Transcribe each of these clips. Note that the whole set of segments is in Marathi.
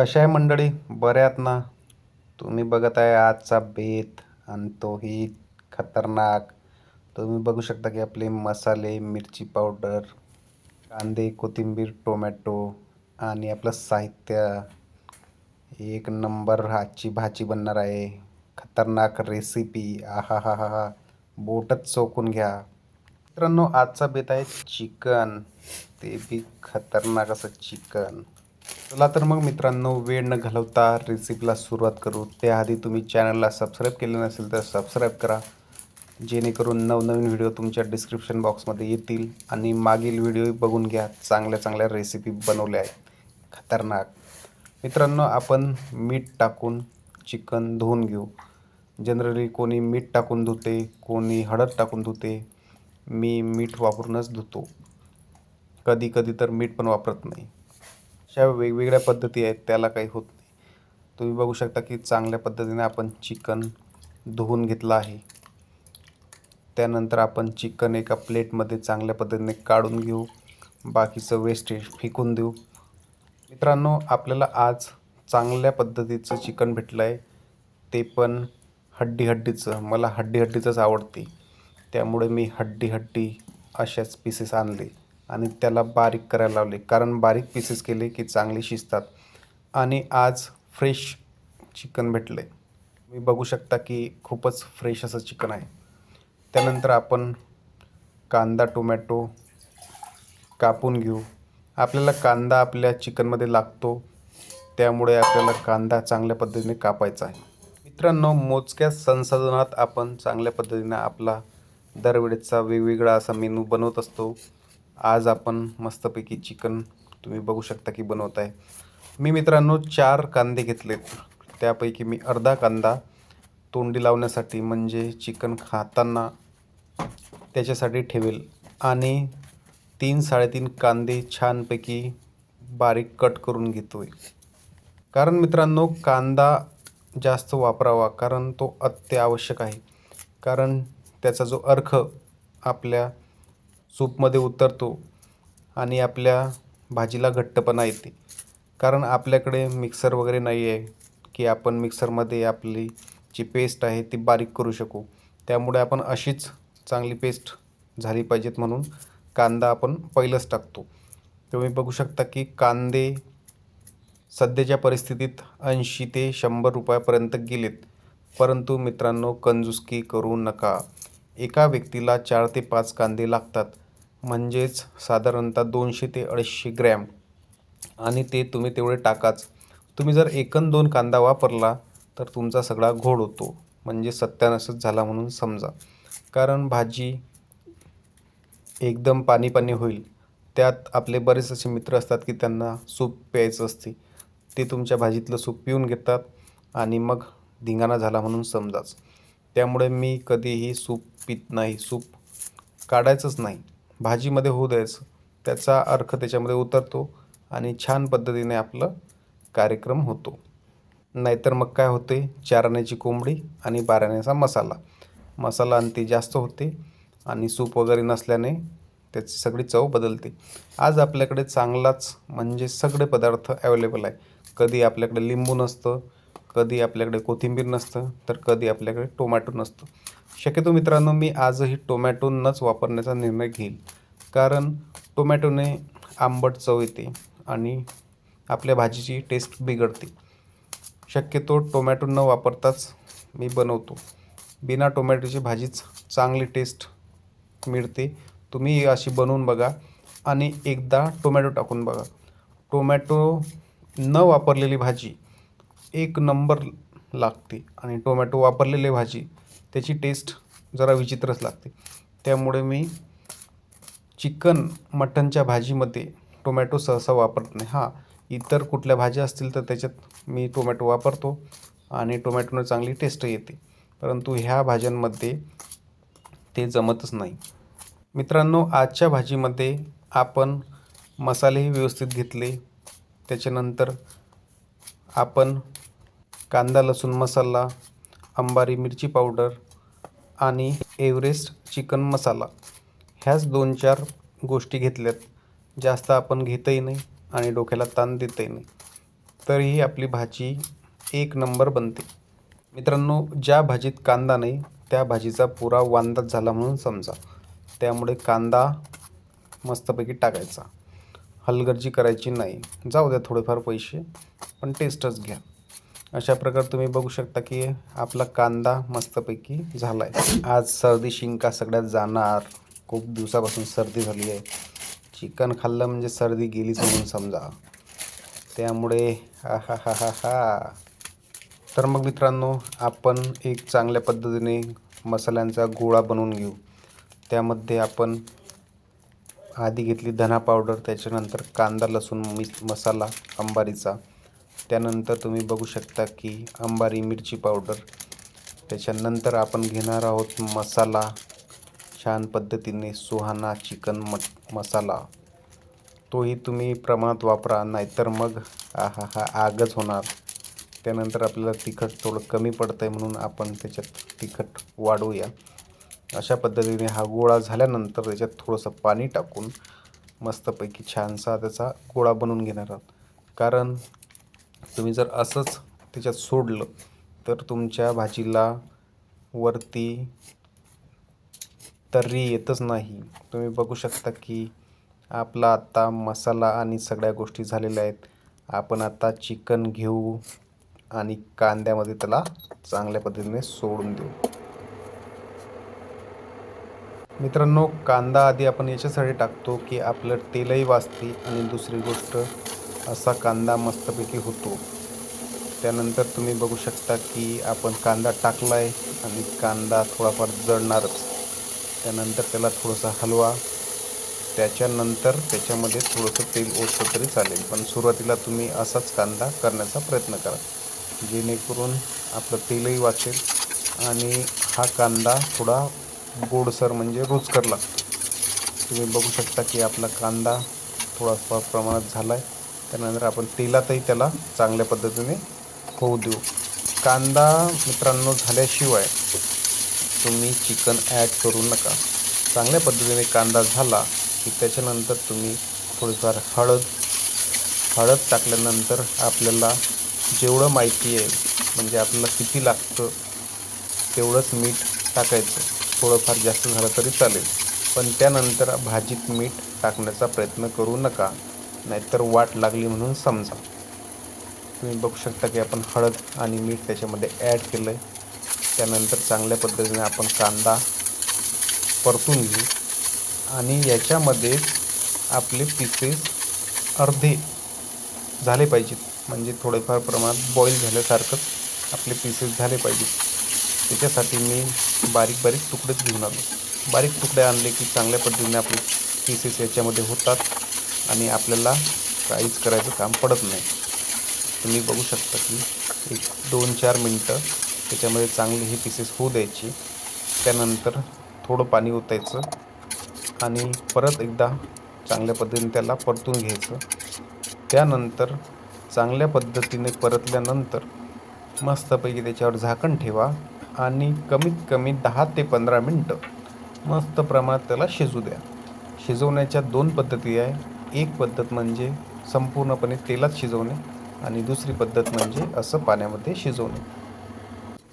कशा आहे मंडळी? बऱ्यात ना? तुम्ही बघत आहे आजचा बेत आणि तोही खतरनाक. तुम्ही बघू शकता की आपले मसाले मिरची पावडर कांदे कोथिंबीर टोमॅटो आणि आपलं साहित्य. एक नंबर आजची भाजी बनणार आहे. खतरनाक रेसिपी आहा हा हा हा बोटच चोकून घ्या. मित्रांनो आजचा बेत आहे चिकन. ते बी खतरनाक असं चिकन. चला तर मग मित्रांनो वेळ न घालवता रेसिपीला सुरुवात करू. त्याआधी तुम्ही चॅनलला सबस्क्राईब केले नसेल तर सबस्क्राईब करा. जेणेकरून नवनवीन व्हिडिओ तुमच्या डिस्क्रिप्शन बॉक्समध्ये येतील आणि मागील व्हिडिओ बघून घ्या. चांगल्या चांगल्या रेसिपी बनवल्या आहेत. खतरनाक. मित्रांनो आपण मीठ टाकून चिकन धुवून घेऊ. जनरली कोणी मीठ टाकून धुते कोणी हळद टाकून धुते मी मीठ वापरूनच धुतो. कधी कधी तर मीठ पण वापरत नाही. अशा वेगवेगळ्या पद्धती आहेत त्याला काही होत नाही. तुम्ही बघू शकता की चांगल्या पद्धतीने आपण चिकन धुवून घेतलं आहे. त्यानंतर आपण चिकन एका प्लेटमध्ये चांगल्या पद्धतीने काढून घेऊ. बाकीचं वेस्टेज फेकून देऊ. मित्रांनो आपल्याला आज चांगल्या पद्धतीचं चिकन भेटलं आहे. ते पण हड्डी हड्डीचं. मला हड्डी हड्डीचंच आवडते. त्यामुळे मी हड्डी हड्डी अशाच पीसेस आणले. आणि त्याला बारीक करायला लावले. कारण बारीक पीसेस केले की चांगले शिजतात. आणि आज फ्रेश चिकन भेटले मी बघू शकता की खूपच फ्रेश असं चिकन आहे. त्यानंतर आपण कांदा टोमॅटो कापून घेऊ. आपल्याला कांदा आपल्या चिकनमध्ये लागतो. त्यामुळे आपल्याला कांदा चांगल्या पद्धतीने कापायचा आहे. मित्रांनो मोजक्या संसाधनात आपण चांगल्या पद्धतीने आपला दरवेळेचा वेगवेगळा असा मेनू बनवत असतो. आज आपण मस्तपैकी चिकन तुम्ही बघू शकता की बनवत आहे मी मित्रांनो चार कांदे घेतलेत. त्यापैकी मी अर्धा कांदा तोंडी लावण्यासाठी म्हणजे चिकन खाताना त्याच्यासाठी ठेवेल. आणि तीन साडेतीन कांदे छानपैकी बारीक कट करून घेतो आहे कारण मित्रांनो कांदा जास्त वापरावा कारण तो अत्यावश्यक आहे. कारण त्याचा जो अर्ख आपल्या सूपमध्ये उतरतो आणि आपल्या भाजीला घट्टपणा येते. कारण आपल्याकडे मिक्सर वगैरे नाही आहे की आपण मिक्सरमध्ये आपली जी पेस्ट आहे ती बारीक करू शकू. त्यामुळे आपण अशीच चांगली पेस्ट झाली पाहिजेत म्हणून कांदा आपण पहिलंच टाकतो. तुम्ही बघू शकता की कांदे सध्याच्या परिस्थितीत ऐंशी ते शंभर रुपयापर्यंत गेलेत. परंतु मित्रांनो कंजुसकी करू नका. एका व्यक्तीला चार ते पाच कांदे लागतात म्हणजेच साधारणतः दोनशे ते अडीचशे ग्रॅम. आणि ते तुम्ही तेवढे टाकाच. तुम्ही जर एकन दोन कांदा वापरला तर तुमचा सगळा घोड होतो. म्हणजे सत्यानाशच झाला म्हणून समजा. कारण भाजी एकदम पाणी पाणी होईल. त्यात आपले बरेच असे मित्र असतात की त्यांना सूप प्यायचं असते. ते तुमच्या भाजीतलं सूप पिऊन घेतात आणि मग धिंगाणा झाला म्हणून समजाच. त्यामुळे मी कधीही सूप पित नाही. सूप काढायचंच नाही. भाजीमध्ये होऊ द्यायचं. त्याचा अर्थ त्याच्यामध्ये उतरतो आणि छान पद्धतीने आपलं कार्यक्रम होतो. नाहीतर मग काय होते? चारण्याची कोंबडी आणि बाराण्याचा मसाला. मसाला आणि जास्त होते आणि सूप वगैरे नसल्याने त्याची सगळी चव बदलते. आज आपल्याकडे चांगलाच म्हणजे सगळे पदार्थ अवेलेबल आहे. कधी आपल्याकडे लिंबू नसतं कधी आपल्याकडे कोथिंबीर नसतं तर कधी आपल्याकडे टोमॅटो नसतं. शक्यतो मित्रांनो मी आजही टोमॅटो नच वापरण्याचा निर्णय घेईल. कारण टोमॅटोने आंबट चव येते आणि आपल्या भाजीची टेस्ट बिघडते. शक्यतो टोमॅटो न वापरताच मी बनवतो. बिना टोमॅटोची भाजीच चांगली टेस्ट मिळते. तुम्ही अशी बनवून बघा आणि एकदा टोमॅटो टाकून बघा. टोमॅटो न वापरलेली भाजी एक नंबर लागते आणि टोमॅटो वापरलेली भाजी त्याची टेस्ट जरा विचित्रच लागते. त्यामुळे मी चिकन मटनच्या भाजीमध्ये टोमॅटो सहसा वापरत नाही. हां इतर कुठल्या भाज्या असतील तर त्याच्यात मी टोमॅटो वापरतो आणि टोमॅटोनं चांगली टेस्ट येते. परंतु ह्या भाज्यांमध्ये ते जमतच नाही. मित्रांनो आजच्या भाजीमध्ये आपण मसालेही व्यवस्थित घेतले. त्याच्यानंतर आपण कांदा लसूण मसाला अंबारी मिरची पावडर आणि एव्हरेस्ट चिकन मसाला. ह्याच दोन चार गोष्टी घेतल्यात. जास्त आपण घेतही नाही आणि डोक्याला ताण देतही नाही. तरीही आपली भाजी एक नंबर बनते. मित्रांनो ज्या भाजीत कांदा नाही त्या भाजीचा पुरा वांदाच झाला म्हणून समजा. त्यामुळे कांदा मस्तपैकी टाकायचा. हलगर्जी करायची नाही. जाऊ द्या थोडेफार पैसे पण टेस्टच घ्या. अशा प्रकारे तुम्ही बघू शकता की आपला कांदा मस्तपैकी झाला आहे आज सर्दी शिंका सगळ्यात जाणार. खूप दिवसापासून सर्दी झाली आहे. चिकन खाल्लं म्हणजे सर्दी गेलीच म्हणून समजा. त्यामुळे हा हा हा हा हा तर मग मित्रांनो आपण एक चांगल्या पद्धतीने मसाल्यांचा गोळा बनवून घेऊ. त्यामध्ये आपण आधी घेतली धना पावडर त्याच्यानंतर कांदा लसूण मिस मसाला अंबारीचा. त्यानंतर तुम्ही बघू शकता की अंबारी मिरची पावडर. त्याच्यानंतर आपण घेणार आहोत मसाला. छान पद्धतीने सुहाना चिकन मट मसाला. तोही तुम्ही प्रमाणात वापरा नाहीतर मग हा हा हा आगच होणार. त्यानंतर आपल्याला तिखट थोडं कमी पडतं आहे म्हणून आपण त्याच्यात तिखट वाढवूया अशा पद्धतीने हा गोळा झाल्यानंतर त्याच्यात थोडंसं पाणी टाकून मस्तपैकी छानसा त्याचा गोळा बनवून घेणार आहोत. कारण तुम्ही जर असंच त्याच्यात सोडलं तर तुमच्या भाजीला वरती तर्री येतच नाही. तुम्ही बघू शकता की आपला आता मसाला आणि सगळ्या गोष्टी झालेल्या आहेत. आपण आता चिकन घेऊ आणि कांद्यामध्ये त्याला चांगल्या पद्धतीने सोडून देऊ. मित्रांनो कांदा आधी आपण याच्यासाठी टाकतो की आपलं तेलही वाचते आणि दुसरी गोष्ट असा कांदा मस्तपैकी होतो. त्यानंतर तुम्ही बघू शकता की आपण कांदा टाकला आहे आणि कांदा थोडाफार जळणारच. त्यानंतर त्याला थोडासा हलवा. त्याच्यानंतर त्याच्यामध्ये थोडंसं तेल ओतलं तरी चालेल. पण सुरुवातीला तुम्ही असाच कांदा करण्याचा प्रयत्न करा. जेणेकरून आपलं तेलही वाचेल आणि हा कांदा थोडा गोडसर म्हणजे रुचकर लागतो. तुम्ही बघू शकता की आपला कांदा थोडाफार प्रमाणात झाला आहे त्यानंतर आपण तेलातही त्याला चांगल्या पद्धतीने होऊ देऊ. कांदा मित्रांनो झाल्याशिवाय तुम्ही चिकन ॲड करू नका. चांगल्या पद्धतीने कांदा झाला की त्याच्यानंतर तुम्ही थोडीफार हळद हळद टाकल्यानंतर आपल्याला जेवढं माहिती आहे म्हणजे आपल्याला किती लागतं तेवढंच मीठ टाकायचं. थोडंफार जास्त झालं तरी चालेल. पण त्यानंतर भाजीत मीठ टाकण्याचा प्रयत्न करू नका. नाहीतर वाट लागली म्हणून समजा. तुम्ही बघू शकता की आपण हळद आणि मीठ त्याच्यामध्ये ॲड केलं आहे त्यानंतर चांगल्या पद्धतीने आपण कांदा परतून घेऊ. आणि याच्यामध्ये आपले पीसेस अर्धे झाले पाहिजेत. म्हणजे थोडेफार प्रमाणात बॉईल झाल्यासारखंच आपले पीसेस झाले पाहिजेत. त्याच्यासाठी मी बारीक बारीक तुकडेच घेऊन आलो. बारीक तुकडे आणले की चांगल्या पद्धतीने आपले पीसेस याच्यामध्ये होतात. आणि आपल्याला काहीच करायचं काम पडत नाही. तुम्ही बघू शकता की एक दोन चार मिनटं त्याच्यामध्ये चांगले हे पीसेस होऊ द्यायचे. त्यानंतर थोडं पाणी ओतायचं आणि परत एकदा चांगल्या पद्धतीने त्याला परतून घ्यायचं. त्यानंतर चांगल्या पद्धतीने परतल्यानंतर मस्तपैकी त्याच्यावर झाकण ठेवा आणि कमीत कमी दहा ते पंधरा मिनटं मस्त प्रमाणात त्याला शिजू द्या. शिजवण्याच्या दोन पद्धती आहे. एक पद्धत म्हणजे संपूर्णपणे तेलात शिजवणे आणि दुसरी पद्धत म्हणजे असं पाण्यामध्ये शिजवणे.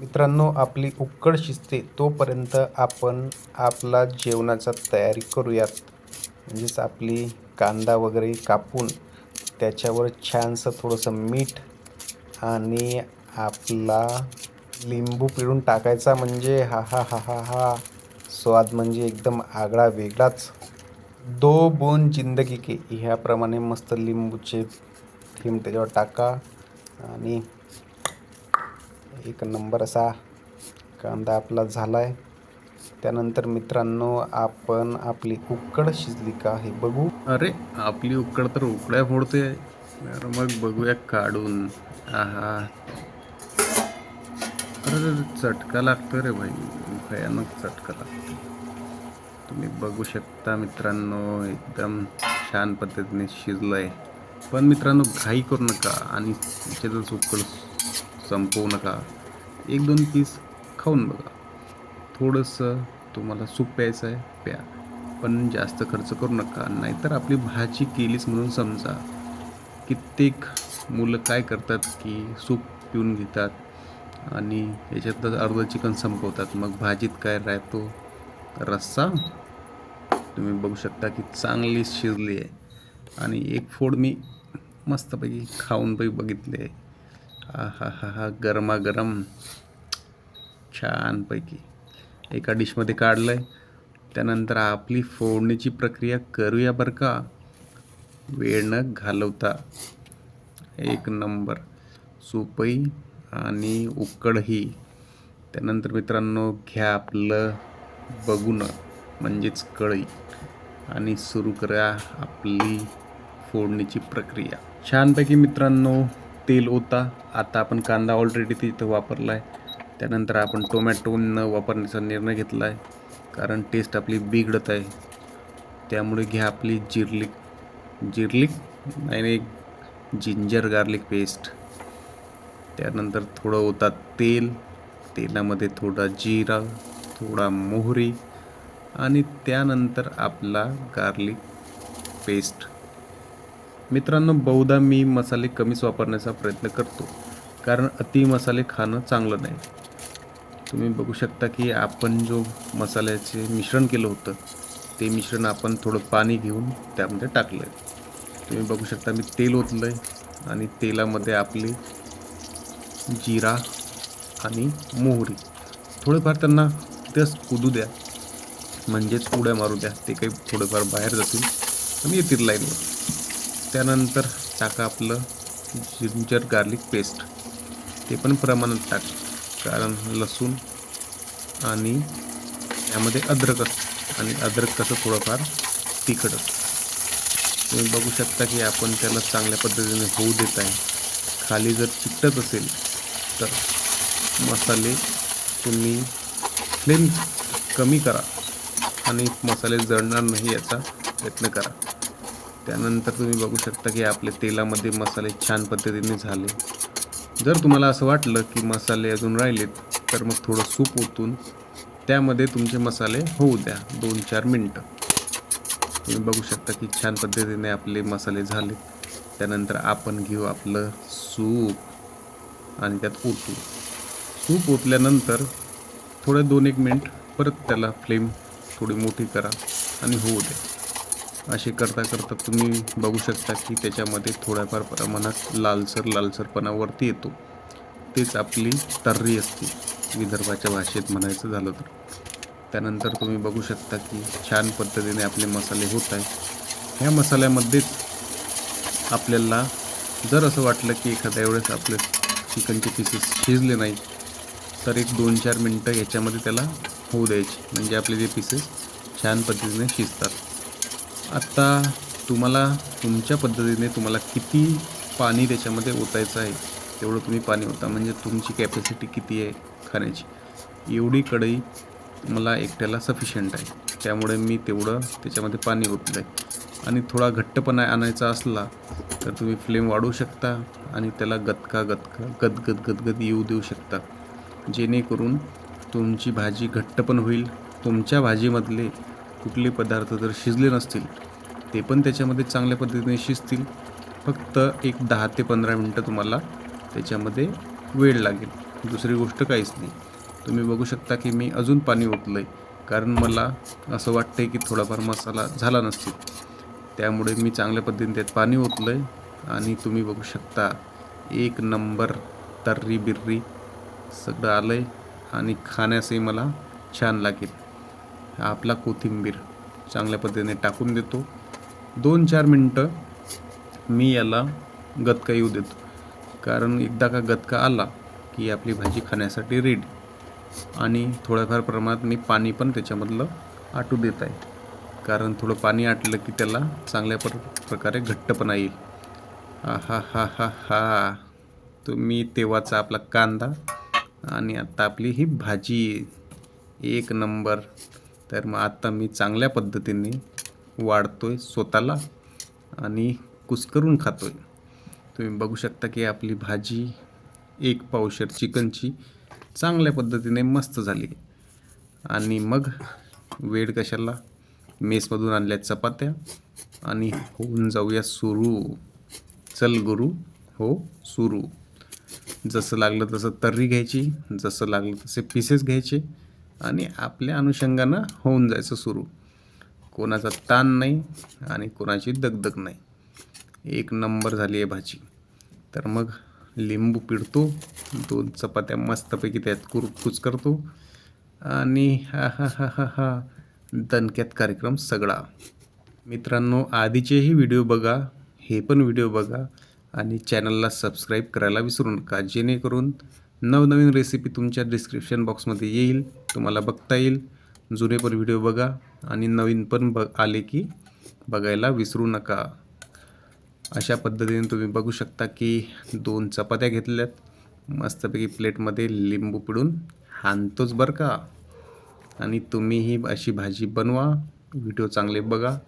मित्रांनो आपली उकड शिजते तोपर्यंत आपण आपला जेवणाचा तयारी करूयात. म्हणजेच आपली कांदा वगैरे कापून त्याच्यावर छानसं थोडंसं मीठ आणि आपला लिंबू पिळून टाकायचा म्हणजे हा हा हा हा हा. स्वाद म्हणजे एकदम आगळा वेगळाच. दो बोन जिंदगी के। ह्याप्रमाणे मस्त लिंबूचे थीम त्याच्यावर टाका आणि एक नंबर असा कांदा आपला झाला आहे त्यानंतर मित्रांनो आपण आपली उकड शिजली का हे बघू. अरे आपली उकड तर उकड्या फोडते मग बघूया काढून. आहा. अरे चटका लागतो रे भाई. भयानक चटका लागतो तुम्ही बघू शकता मित्रांनो एकदम छान पद्धतीने शिजलं आहे पण मित्रांनो घाई करू नका आणि त्याच्यातच उकड संपवू नका. एक दोन पीस खाऊन बघा. थोडंसं तुम्हाला सूप प्यायचं आहे प्या. पण जास्त खर्च करू नका. नाहीतर आपली भाजी केलीच म्हणून समजा. कित्येक मुलं काय करतात की सूप पिऊन घेतात आणि याच्यातच अर्ध चिकन संपवतात. मग भाजीत काय राहतो? रस्सा तुम्ही बघू शकता की चांगली शिजली आहे. आणि एक फोड मी मस्तपैकी खाऊन पैकी बघितले हा हा हा हा गरमागरम. छानपैकी. एका डिशमध्ये काढलं आहे त्यानंतर आपली फोडणीची प्रक्रिया करूया बरं का? वेळ न घालवता. एक नंबर. सूपही आणि उकडही. त्यानंतर मित्रांनो घ्या आपलं बघून. म्हणजेच कळी. आणि सुरू करा आपली फोडणीची प्रक्रिया. छानपैकी मित्रांनो तेल होता आता आपण कांदा ऑलरेडी तिथं वापरला आहे त्यानंतर आपण टोमॅटो न वापरण्याचा निर्णय घेतला आहे कारण टेस्ट आपली बिघडत आहे. त्यामुळे घ्या आपली जिरलिक. जिरलिक नाही नाही जिंजर गार्लिक पेस्ट त्यानंतर थोडं होता तेल. तेलामध्ये थोडा जिरा थोडा मोहरी. आणि त्यानंतर आपला गार्लिक पेस्ट मित्रांनो बहुधा मी मसाले कमीच वापरण्याचा प्रयत्न करतो कारण अति मसाले खाणं चांगलं नाही. तुम्ही बघू शकता की आपण जो मसाल्याचे मिश्रण केलं होतं ते मिश्रण आपण थोडं पाणी घेऊन त्यामध्ये टाकलं आहे तुम्ही बघू शकता मी तेल ओतलं आहे आणि तेलामध्ये आपली जिरा आणि मोहरी. थोडेफार त्यांना तेच कुदू द्या. म्हणजेच उड्या मारू द्या. ते काही थोडंफार बाहेर जातील. आणि येतील लाईनवर त्यानंतर टाका आपलं जिंजर गार्लिक पेस्ट ते पण प्रमाणात टाक. कारण लसूण आणि यामध्ये अद्रक असतं. आणि अद्रक कसं थोडंफार तिखट असतं. तुम्ही बघू शकता की आपण त्याला चांगल्या पद्धतीने होऊ देत आहे. खाली जर चिकटत असेल तर मसाले तुम्ही फ्लेम कमी करा. आणि मसाले जळणार नाही याचा प्रयत्न करा. त्यानंतर तुम्ही बघू शकता की आपले तेलामध्ये मसाले छान पद्धतीने झाले. जर तुम्हाला असं वाटलं की मसाले अजून राहिलेत तर मग थोडं सूप ओतून त्यामध्ये तुमचे मसाले होऊ द्या दोन चार मिनटं. तुम्ही बघू शकता की छान पद्धतीने आपले मसाले झाले. त्यानंतर आपण घेऊ आपलं सूप आणि त्यात ओतू. सूप ओतल्यानंतर थोडं दोन एक मिनिट परत त्याला फ्लेम थोडी मोठी करा आणि होऊ द्या असे करता करता तुम्ही बघू शकता की त्याच्यामध्ये थोड्याफार प्रमाणात लालसर लालसरपणावरती येतो. तेच आपली तर्री असते विदर्भाच्या भाषेत म्हणायचं झालं तर. त्यानंतर तुम्ही बघू शकता की छान पद्धतीने आपले मसाले होत आहेत. ह्या मसाल्यामध्येच आपल्याला जर असं वाटलं की एखाद्या वेळेस आपले चिकनचे पीसेस शिजले नाही तर एक दोन चार मिनटं याच्यामध्ये त्याला होऊ द्यायची म्हणजे आपले जे पीसेस छान पद्धतीने शिजतात. आत्ता तुम्हाला तुमच्या पद्धतीने तुम्हाला किती पाणी त्याच्यामध्ये ओतायचं आहे तेवढं तुम्ही पाणी ओता. म्हणजे तुमची कॅपॅसिटी किती आहे खाण्याची? एवढी कढई मला एकट्याला सफिशियंट आहे. त्यामुळे मी तेवढं त्याच्यामध्ये पाणी ओतलं आहे आणि थोडा घट्टपणा आणायचा असला तर तुम्ही फ्लेम वाढवू शकता आणि त्याला गदका गदका गदगद गदगद येऊ देऊ शकता. जेणेकरून तुमची भाजी घट्ट पण होईल. तुमच्या भाजीमधले कुठले पदार्थ जर शिजले नसतील. ते पण त्याच्यामध्ये चांगल्या पद्धतीने शिजतील. फक्त एक दहा ते पंधरा मिनटं तुम्हाला त्याच्यामध्ये वेळ लागेल. दुसरी गोष्ट काहीच नाही. तुम्ही बघू शकता की मी अजून पाणी ओतलं आहे कारण मला असं वाटतं की थोडाफार मसाला झाला नसतील. त्यामुळे मी चांगल्या पद्धतीने त्यात पाणी ओतलं आहे आणि तुम्ही बघू शकता एक नंबर तर्री बिर्री सगळं आलं आहे आणि खाण्यासही मला छान लागेल. आपला कोथिंबीर चांगल्या पद्धतीने टाकून देतो. दोन चार मिनटं मी याला गदका येऊ देतो. कारण एकदा का गदका आला की आपली भाजी खाण्यासाठी रेडी आणि थोड्याफार प्रमाणात मी पाणी पण त्याच्यामधलं आटू देत आहे. कारण थोडं पाणी आटलं की त्याला चांगल्या प्र प्रकारे घट्टपणा येईल. हा हा हा हा हा तुम्ही तेव्हाचा आपला कांदा आणि आत्ता आपली ही भाजी एक नंबर. तर मग आत्ता मी चांगल्या पद्धतीने वाढतो आहे स्वतःला आणि कुस्करून आहे तुम्ही बघू शकता की आपली भाजी एक पावशर चिकनची चांगल्या पद्धतीने मस्त झाली. आणि मग वेळ कशाला? मेसमधून आणल्या चपात्या आणि होऊन जाऊया सुरू. चल गुरु हो सुरू. जसं लागलं तसं तर्री घ्यायची जसं लागलं तसे पीसेस घ्यायचे आणि आपल्या अनुषंगानं होऊन जायचं सुरू. कोणाचा ताण नाही आणि कोणाची दगदग नाही. एक नंबर झाली आहे भाजी. तर मग लिंबू पिळतो दोन चपात्या मस्तपैकी त्यात कुरकुच करतो आणि हा हा हा हा हा दणक्यात कार्यक्रम सगळा. मित्रांनो आधीचेही व्हिडिओ बघा हे पण व्हिडिओ बघा. आणि चॅनलला सबस्क्राईब करायला विसरू नका. जेणेकरून नवनवीन रेसिपी तुमच्या डिस्क्रिप्शन बॉक्समध्ये येईल तुम्हाला बघता येईल. जुने पण व्हिडिओ बघा आणि नवीन पण ब आले की बघायला विसरू नका. अशा पद्धतीने तुम्ही बघू शकता की दोन चपात्या घेतल्यात. मस्तपैकी प्लेटमध्ये लिंबू पिळून हाणतोच बरं का. आणि तुम्हीही अशी भाजी बनवा व्हिडिओ चांगले बघा.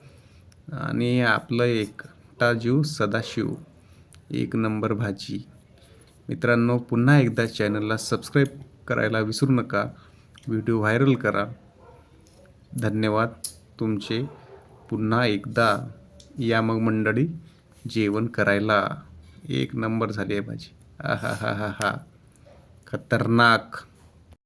आणि आपलं एकटा जीव सदाशिव. एक नंबर भाजी. मित्रांनो पुन्हा एकदा चॅनलला सबस्क्राईब करायला विसरू नका. व्हिडिओ व्हायरल करा. धन्यवाद तुमचे. पुन्हा एकदा या मग मंडळी जेवण करायला. एक नंबर झाली आहे भाजी. आ हा हा हा हा खतरनाक.